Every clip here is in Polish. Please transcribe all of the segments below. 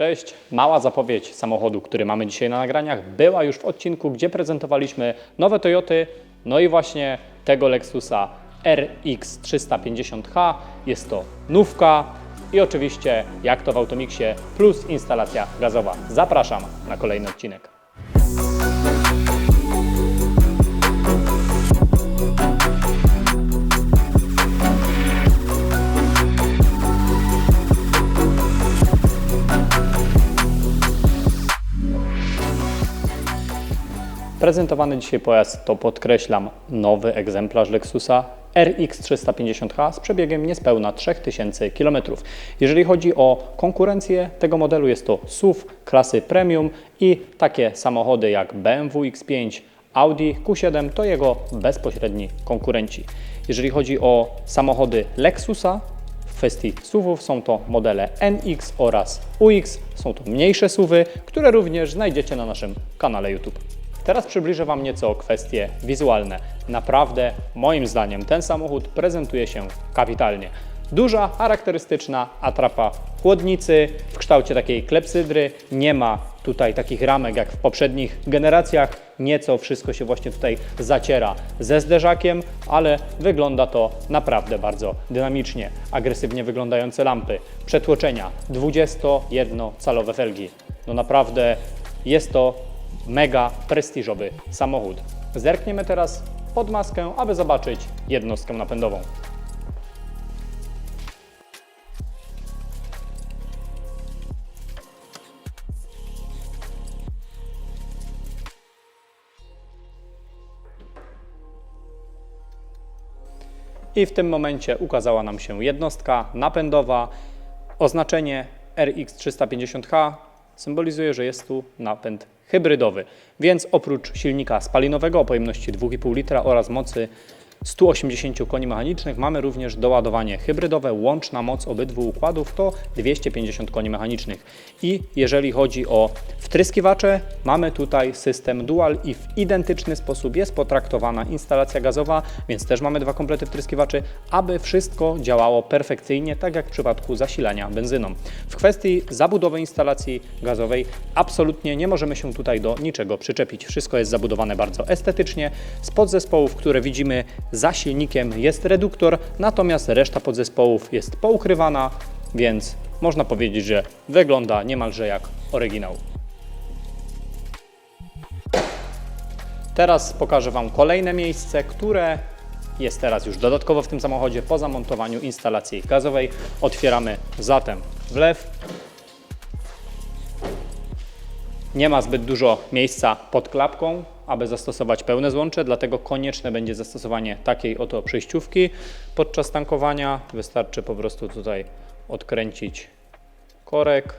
Cześć, mała zapowiedź samochodu, który mamy dzisiaj na nagraniach, była już w odcinku, gdzie prezentowaliśmy nowe Toyoty, no i właśnie tego Lexusa RX 350H. Jest to nówka i oczywiście, jak to w Automixie, plus instalacja gazowa. Zapraszam na kolejny odcinek. Prezentowany dzisiaj pojazd to podkreślam nowy egzemplarz Lexusa RX 350H z przebiegiem niespełna 3000 km. Jeżeli chodzi o konkurencję tego modelu jest to SUV klasy premium i takie samochody jak BMW X5, Audi Q7 to jego bezpośredni konkurenci. Jeżeli chodzi o samochody Lexusa, w kwestii SUVów są to modele NX oraz UX. Są to mniejsze SUVy, które również znajdziecie na naszym kanale YouTube. Teraz przybliżę Wam nieco kwestie wizualne. Naprawdę, moim zdaniem, ten samochód prezentuje się kapitalnie. Duża, charakterystyczna atrapa chłodnicy w kształcie takiej klepsydry. Nie ma tutaj takich ramek jak w poprzednich generacjach. Nieco wszystko się właśnie tutaj zaciera ze zderzakiem, ale wygląda to naprawdę bardzo dynamicznie. Agresywnie wyglądające lampy, przetłoczenia, 21-calowe felgi. No naprawdę jest to mega prestiżowy samochód. Zerkniemy teraz pod maskę, aby zobaczyć jednostkę napędową. I w tym momencie ukazała nam się jednostka napędowa. Oznaczenie RX350H symbolizuje, że jest tu napęd hybrydowy. Więc oprócz silnika spalinowego o pojemności 2,5 litra oraz mocy 180 koni mechanicznych mamy również doładowanie hybrydowe. Łączna moc obydwu układów to 250 koni mechanicznych. I jeżeli chodzi o wtryskiwacze, mamy tutaj system dual i w identyczny sposób jest potraktowana instalacja gazowa, więc też mamy dwa komplety wtryskiwaczy, aby wszystko działało perfekcyjnie, tak jak w przypadku zasilania benzyną. W kwestii zabudowy instalacji gazowej absolutnie nie możemy się tutaj do niczego przyczepić. Wszystko jest zabudowane bardzo estetycznie. Z podzespołów, które widzimy za silnikiem jest reduktor, natomiast reszta podzespołów jest poukrywana, więc można powiedzieć, że wygląda niemalże jak oryginał. Teraz pokażę Wam kolejne miejsce, które jest teraz już dodatkowo w tym samochodzie po zamontowaniu instalacji gazowej. Otwieramy zatem wlew. Nie ma zbyt dużo miejsca pod klapką, aby zastosować pełne złącze, dlatego konieczne będzie zastosowanie takiej oto przejściówki podczas tankowania. Wystarczy po prostu tutaj odkręcić korek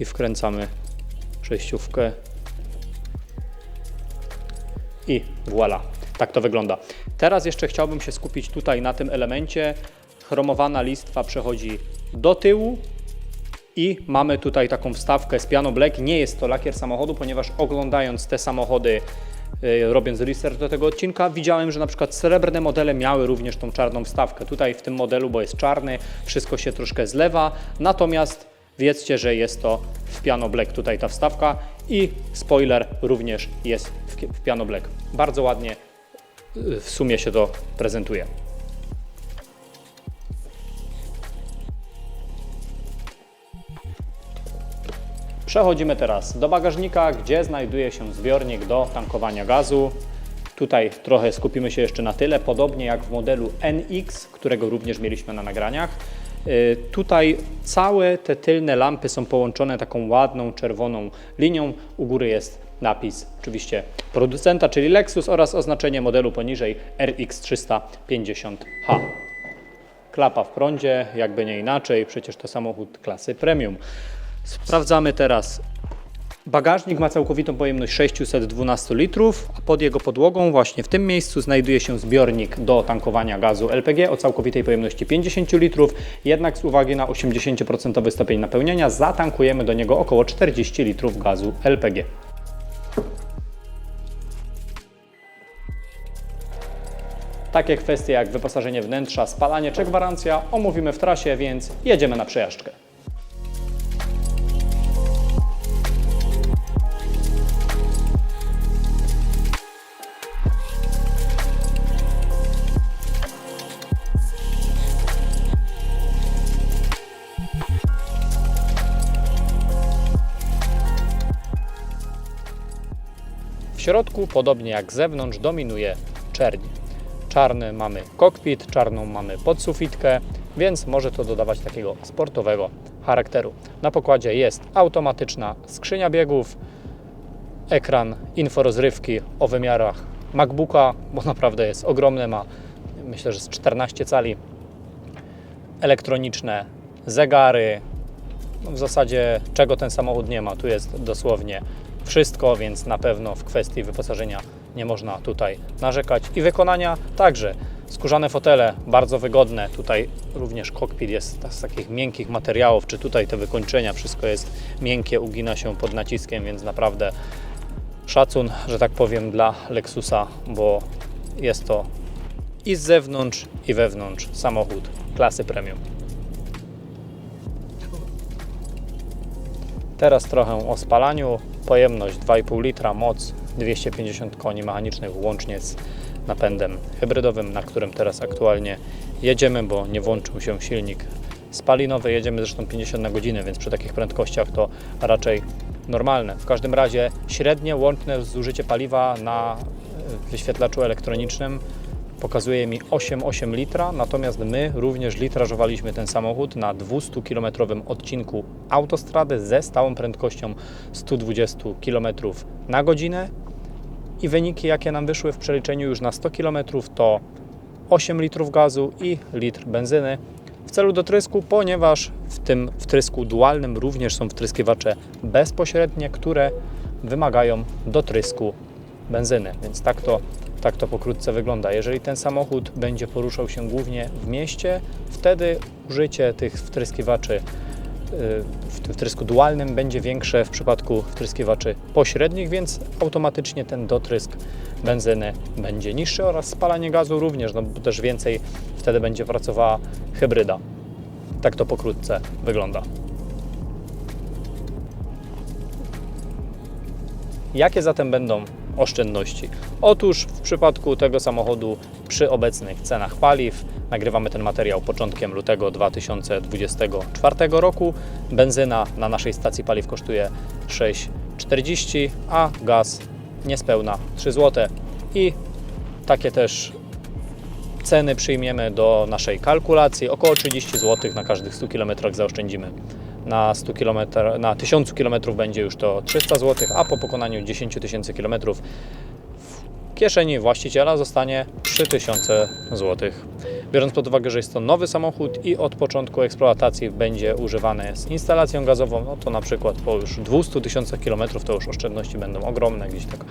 i wkręcamy przejściówkę i voilà. Tak to wygląda. Teraz jeszcze chciałbym się skupić tutaj na tym elemencie. Chromowana listwa przechodzi do tyłu, i mamy tutaj taką wstawkę z Piano Black. Nie jest to lakier samochodu, ponieważ oglądając te samochody, yy, robiąc research do tego odcinka, widziałem, że na przykład srebrne modele miały również tą czarną wstawkę. Tutaj w tym modelu, bo jest czarny, wszystko się troszkę zlewa, natomiast wiedzcie, że jest to w Piano Black tutaj ta wstawka i spoiler również jest w, Piano Black. Bardzo ładnie yy, w sumie się to prezentuje. Przechodzimy teraz do bagażnika, gdzie znajduje się zbiornik do tankowania gazu. Tutaj trochę skupimy się jeszcze na tyle, podobnie jak w modelu NX, którego również mieliśmy na nagraniach. Y, Tutaj całe te tylne lampy są połączone taką ładną czerwoną linią. U góry jest napis oczywiście producenta, czyli Lexus oraz oznaczenie modelu poniżej RX350H. Klapa w prądzie, jakby nie inaczej, przecież to samochód klasy premium. Sprawdzamy teraz. Bagażnik ma całkowitą pojemność 612 litrów, a pod jego podłogą właśnie w tym miejscu znajduje się zbiornik do tankowania gazu LPG o całkowitej pojemności 50 litrów. Jednak z uwagi na 80% stopień napełnienia zatankujemy do niego około 40 litrów gazu LPG. Takie kwestie jak wyposażenie wnętrza, spalanie czy gwarancja omówimy w trasie, więc jedziemy na przejażdżkę. Środku, podobnie jak z zewnątrz, dominuje czerń. Czarny mamy kokpit, czarną mamy podsufitkę, więc może to dodawać takiego sportowego charakteru. Na pokładzie jest automatyczna skrzynia biegów, ekran inforozrywki o wymiarach MacBooka, bo naprawdę jest ogromny, ma myślę, że z 14 cali, elektroniczne zegary, no w zasadzie czego ten samochód nie ma, tu jest dosłownie wszystko, więc na pewno w kwestii wyposażenia nie można tutaj narzekać. I wykonania także. Skórzane fotele, bardzo wygodne. Tutaj również kokpit jest z takich miękkich materiałów, czy tutaj te wykończenia, wszystko jest miękkie, ugina się pod naciskiem, więc naprawdę szacun, że tak powiem, dla Lexusa, bo jest to i z zewnątrz, i wewnątrz samochód klasy premium. Teraz trochę o spalaniu. Pojemność 2,5 litra, moc 250 koni mechanicznych łącznie z napędem hybrydowym, na którym teraz aktualnie jedziemy, bo nie włączył się silnik spalinowy. Jedziemy zresztą 50 na godzinę, więc przy takich prędkościach to raczej normalne. W każdym razie średnie łączne zużycie paliwa na wyświetlaczu elektronicznym pokazuje mi 8,8 litra, natomiast my również litrażowaliśmy ten samochód na 200-kilometrowym odcinku autostrady ze stałą prędkością 120 km na godzinę. I wyniki jakie nam wyszły w przeliczeniu już na 100 km to 8 litrów gazu i litr benzyny. W celu dotrysku, ponieważ w tym wtrysku dualnym również są wtryskiwacze bezpośrednie, które wymagają dotrysku benzyny, więc tak to, tak to pokrótce wygląda. Jeżeli ten samochód będzie poruszał się głównie w mieście, wtedy użycie tych wtryskiwaczy y, w wtrysku dualnym będzie większe w przypadku wtryskiwaczy pośrednich, więc automatycznie ten dotrysk benzyny będzie niższy oraz spalanie gazu również, no bo też więcej wtedy będzie pracowała hybryda. Tak to pokrótce wygląda. Jakie zatem będą oszczędności? Otóż w przypadku tego samochodu przy obecnych cenach paliw, nagrywamy ten materiał początkiem lutego 2024 roku, benzyna na naszej stacji paliw kosztuje 6,40, a gaz niespełna 3 zł. I takie też ceny przyjmiemy do naszej kalkulacji. Około 30 zł na każdych 100 km zaoszczędzimy. Na, 100 km, na 1000 km będzie już to 300 zł, a po pokonaniu 10 tysięcy km w kieszeni właściciela zostanie 3000 zł. Biorąc pod uwagę, że jest to nowy samochód i od początku eksploatacji będzie używany z instalacją gazową, no to na przykład po już 200 tysiącach km to już oszczędności będą ogromne, gdzieś tak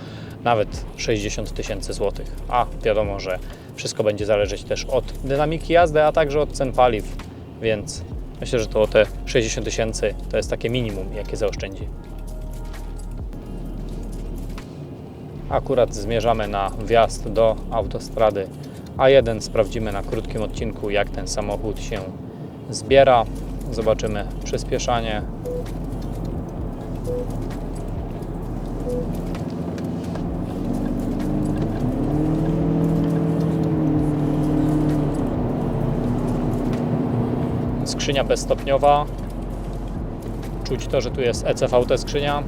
nawet 60 tysięcy złotych. A wiadomo, że wszystko będzie zależeć też od dynamiki jazdy, a także od cen paliw, więc myślę, że to te 60 tysięcy to jest takie minimum, jakie zaoszczędzi. Akurat zmierzamy na wjazd do autostrady A1. Sprawdzimy na krótkim odcinku, jak ten samochód się zbiera. Zobaczymy przyspieszanie. Skrzynia bezstopniowa. Czuć to, że tu jest ECVT skrzynia.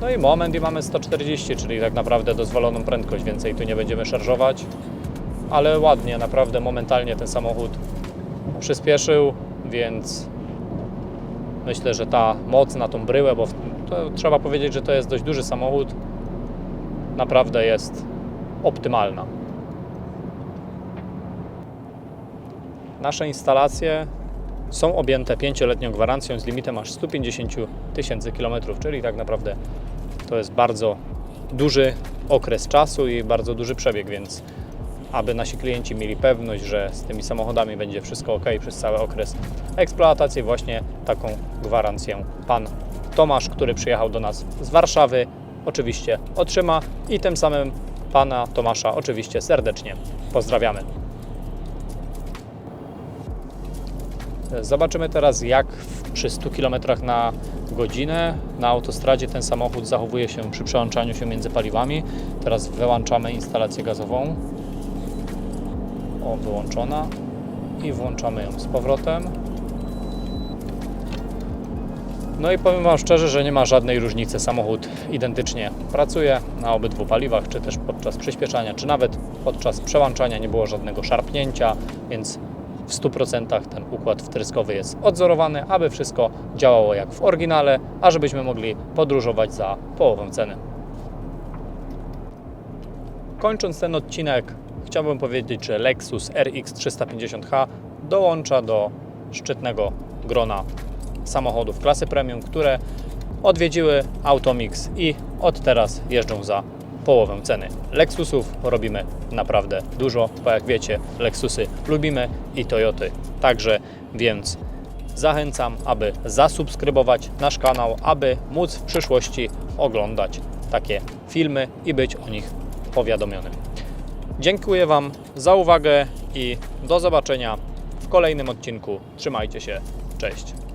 No i moment i mamy 140, czyli tak naprawdę dozwoloną prędkość, więcej tu nie będziemy szarżować. Ale ładnie, naprawdę momentalnie ten samochód przyspieszył, więc myślę, że ta moc na tą bryłę, bo trzeba powiedzieć, że to jest dość duży samochód, naprawdę jest optymalna. Nasze instalacje są objęte 5-letnią gwarancją z limitem aż 150 tysięcy kilometrów, czyli tak naprawdę to jest bardzo duży okres czasu i bardzo duży przebieg, więc aby nasi klienci mieli pewność, że z tymi samochodami będzie wszystko ok przez cały okres eksploatacji, właśnie taką gwarancję pan Tomasz, który przyjechał do nas z Warszawy, oczywiście otrzyma i tym samym Pana Tomasza oczywiście serdecznie pozdrawiamy. Zobaczymy teraz, jak przy 100 km na godzinę na autostradzie ten samochód zachowuje się przy przełączaniu się między paliwami. Teraz wyłączamy instalację gazową. O, wyłączona. I włączamy ją z powrotem. No i powiem Wam szczerze, że nie ma żadnej różnicy. Samochód identycznie pracuje na obydwu paliwach, czy też podczas przyspieszania, czy nawet podczas przełączania nie było żadnego szarpnięcia, więc w 100% ten układ wtryskowy jest odzorowany, aby wszystko działało jak w oryginale, a żebyśmy mogli podróżować za połowę ceny. Kończąc ten odcinek, chciałbym powiedzieć, że Lexus RX 350h dołącza do szczytnego grona samochodów klasy premium, które odwiedziły Automix i od teraz jeżdżą za połowę ceny. Lexusów robimy naprawdę dużo, bo jak wiecie, Lexusy lubimy i Toyoty także, więc zachęcam, aby zasubskrybować nasz kanał, aby móc w przyszłości oglądać takie filmy i być o nich powiadomionym. Dziękuję Wam za uwagę i do zobaczenia w kolejnym odcinku. Trzymajcie się, cześć.